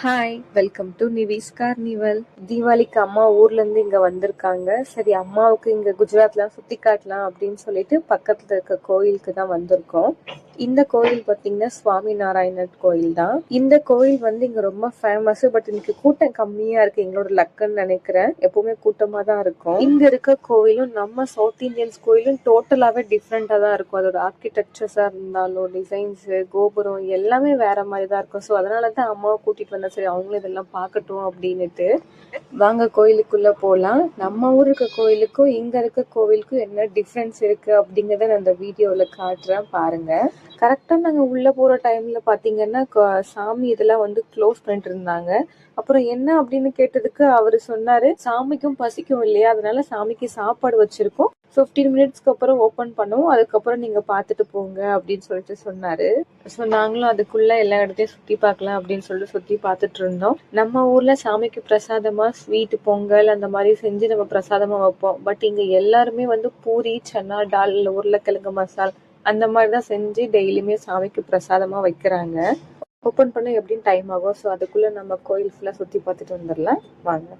Hi welcome to Nivi's carnival தீபாவளிக்கு அம்மா ஊர்ல இருந்து இங்க வந்திருக்காங்க. சரி அம்மாவுக்கு இங்க குஜராத்ல சுத்தி காட்டலாம் அப்படின்னு சொல்லிட்டு பக்கத்துல இருக்க கோயிலுக்கு தான் வந்திருக்கோம். இந்த கோயில் பாத்தீங்கன்னா சுவாமி நாராயணர் கோயில் தான். இந்த கோயில் வந்து இங்க ரொம்ப ஃபேமஸ் பட் இன்னைக்கு கூட்டம் கம்மியா இருக்கு. எங்களோட லக்குன்னு நினைக்கிறேன். எப்பவுமே கூட்டமா தான் இருக்கும். இங்க இருக்க கோயிலும் நம்ம சவுத் இந்தியன்ஸ் கோயிலும் டோட்டலாவே டிஃப்ரெண்டா தான் இருக்கும். அதோட ஆர்கிடெக்சர்ஸா இருந்தாலும் டிசைன்ஸ் கோபுரம் எல்லாமே வேற மாதிரி தான் இருக்கும். ஸோ அதனால தான் அம்மாவை கூட்டிட்டு வந்த சரி அவங்களும் இதெல்லாம் பார்க்கட்டும் அப்படின்னுட்டு வாங்க கோயிலுக்குள்ள போகலாம் நம்ம ஊர் இருக்க கோயிலுக்கும் இங்க இருக்க கோவிலுக்கும் என்ன டிஃப்ரென்ஸ் இருக்கு அப்படிங்கறத நான் இந்த வீடியோல காட்டுறேன் பாருங்க. கரெக்டா நாங்க உள்ள போற டைம்ல பாத்தீங்கன்னா சாமி இதெல்லாம் வந்து க்ளோஸ் பண்ணிட்டு இருந்தாங்க. அப்புறம் என்ன அப்படின்னு கேட்டதுக்கு அவரு சொன்னாரு சாமிக்கும் பசிக்கும் இல்லையா? அதனால சாமிக்கு சாப்பாடு வச்சிருக்கோம். 15 மினிட்ஸ்க்கு அப்புறம் ஓப்பன் பண்ணுவோம் அதுக்கப்புறம் நீங்க பார்த்துட்டு போங்க அப்படின்னு சொல்லிட்டு சொன்னாரு. ஸோ நாங்களும் அதுக்குள்ள எல்லா இடத்தையும் சுத்தி பார்க்கலாம் அப்படின்னு சொல்லிட்டு சுத்தி பார்த்துட்டு இருந்தோம். நம்ம ஊர்ல சாமிக்கு பிரசாதமா ஸ்வீட் பொங்கல் அந்த மாதிரி செஞ்சு நம்ம பிரசாதமா வைப்போம். பட் இங்க எல்லாருமே வந்து பூரி சன்னா டால் உருளைக்கிழங்கு மசால் அந்த மாதிரி தான் செஞ்சு டெய்லியுமே சாமிக்கு பிரசாதமா வைக்கிறாங்க. ஓப்பன் பண்ண எப்படின்னு டைம் ஆகும். ஸோ அதுக்குள்ள நம்ம கோயில் ஃபுல்லா சுத்தி பார்த்துட்டு வந்துடலாம். வாங்க.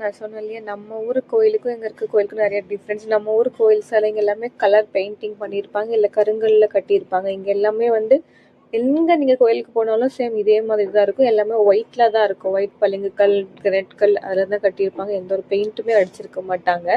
நான் சொன்னேன் இல்லையா நம்ம ஊர் கோயிலுக்கும் எங்கே இருக்க கோயிலுக்கும் நிறைய டிஃப்ரென்ஸ் நம்ம ஊர் கோயில் சிலைங்க எல்லாமே கலர் பெயிண்டிங் பண்ணியிருப்பாங்க இல்லை கருங்கல்ல கட்டியிருப்பாங்க. இங்கே எல்லாமே வந்து எங்கே நீங்கள் கோயிலுக்கு போனாலும் சேம் இதே மாதிரி தான் இருக்கும். எல்லாமே ஒயிட்ல தான் இருக்கும். ஒயிட் பளிங்கு கல் ரெட் கல் அதில் தான் கட்டியிருப்பாங்க. எந்த ஒரு பெயிண்ட்டுமே அடிச்சிருக்க மாட்டாங்க.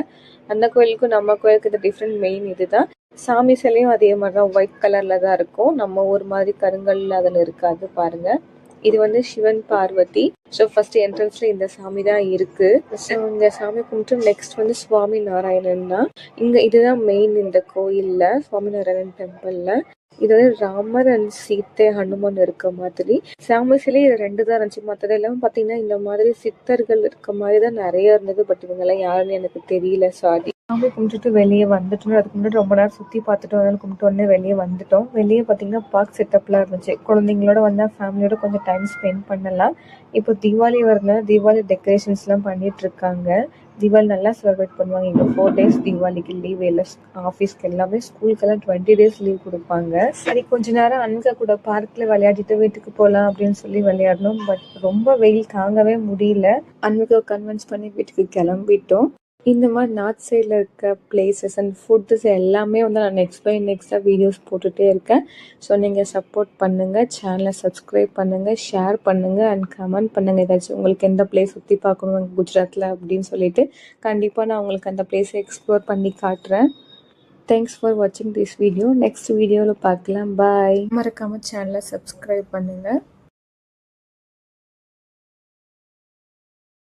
அந்த கோயிலுக்கும் நம்ம கோயிலுக்கு இது டிஃப்ரெண்ட் மெயின் இதுதான். சாமி சிலையும் அதே மாதிரி தான் ஒயிட் கலர்ல தான் இருக்கும். நம்ம ஊர் மாதிரி கருங்கல்ல அதில் இருக்காது பாருங்கள் இது வந்து சிவன் பார்வதி. ஸோ ஃபர்ஸ்ட் என்ட்ரன்ஸ்ல இந்த சாமி தான் இருக்கு. ஸோ இந்த சாமி கும்பிட்டு நெக்ஸ்ட் வந்து சுவாமி நாராயணன் தான். இங்க இதுதான் மெயின் இந்த கோயில்ல சுவாமி நாராயணன் டெம்பிள்ல இது வந்து ராமர் அண்ட் சீத்தை ஹனுமான் இருக்க மாதிரி. சாமி சிலை இது ரெண்டு தான் இருந்துச்சு. மற்றது எல்லாம் பாத்தீங்கன்னா இந்த மாதிரி சித்தர்கள் இருக்க மாதிரி தான் நிறைய இருந்தது. பட் இவங்கெல்லாம் யாருன்னு எனக்கு தெரியல சாரி சாமி கும்பிட்டுட்டு வெளியே வந்துட்டோம். அதுக்கு முன்னாடி ரொம்ப நேரம் சுற்றி பார்த்துட்டு அதனால கும்பிட்டு உடனே வெளியே வந்துட்டோம். வெளியே பார்த்தீங்கன்னா பார்க் செட்டப்லாம் இருந்துச்சு. குழந்தைங்களோட வந்தால் ஃபேமிலியோட கொஞ்சம் டைம் ஸ்பெண்ட் பண்ணலாம். இப்போ தீபாவளி வரதுனால தீபாவளி டெக்கரேஷன்ஸ்லாம் பண்ணிட்டு இருக்காங்க. தீபாவளி நல்லா செலிப்ரேட் பண்ணுவாங்க. இங்கே ஃபோர் டேஸ் தீபாவளிக்கு லீவ் இல்லை. ஆஃபீஸ்க்கு எல்லாமே ஸ்கூலுக்கெல்லாம் டுவெண்ட்டி டேஸ் லீவ் கொடுப்பாங்க. சரி கொஞ்ச நேரம் அன்க கூட பார்க்கில் விளையாடிட்டு வீட்டுக்கு போகலாம் அப்படின்னு சொல்லி விளையாடணும். பட் ரொம்ப வெயில் தாங்கவே முடியல. அன்னைக்கு கன்வின்ஸ் பண்ணி வீட்டுக்கு கிளம்பிட்டோம். இந்த மாதிரி நார்த் சைடில் இருக்க பிளேசஸ் அண்ட் ஃபுட்ஸ் எல்லாமே வந்து நான் நெக்ஸ்ட் பை நெக்ஸ்ட்டாக வீடியோஸ் போட்டுகிட்டே இருக்கேன். ஸோ நீங்கள் சப்போர்ட் பண்ணுங்கள் சேனலை சப்ஸ்கிரைப் பண்ணுங்கள் ஷேர் பண்ணுங்கள் அண்ட் கமெண்ட் பண்ணுங்கள் ஏதாச்சும் உங்களுக்கு எந்த பிளேஸ் சுற்றி பார்க்கணும் குஜராத்தில் அப்படின்னு சொல்லிட்டு கண்டிப்பாக நான் உங்களுக்கு அந்த பிளேஸை எக்ஸ்ப்ளோர் பண்ணி காட்டுறேன். தேங்க்ஸ் ஃபார் வாட்சிங் திஸ் வீடியோ நெக்ஸ்ட் வீடியோவில் பார்க்கலாம். பாய் மறக்காமல் சேனலை சப்ஸ்கிரைப் பண்ணுங்கள்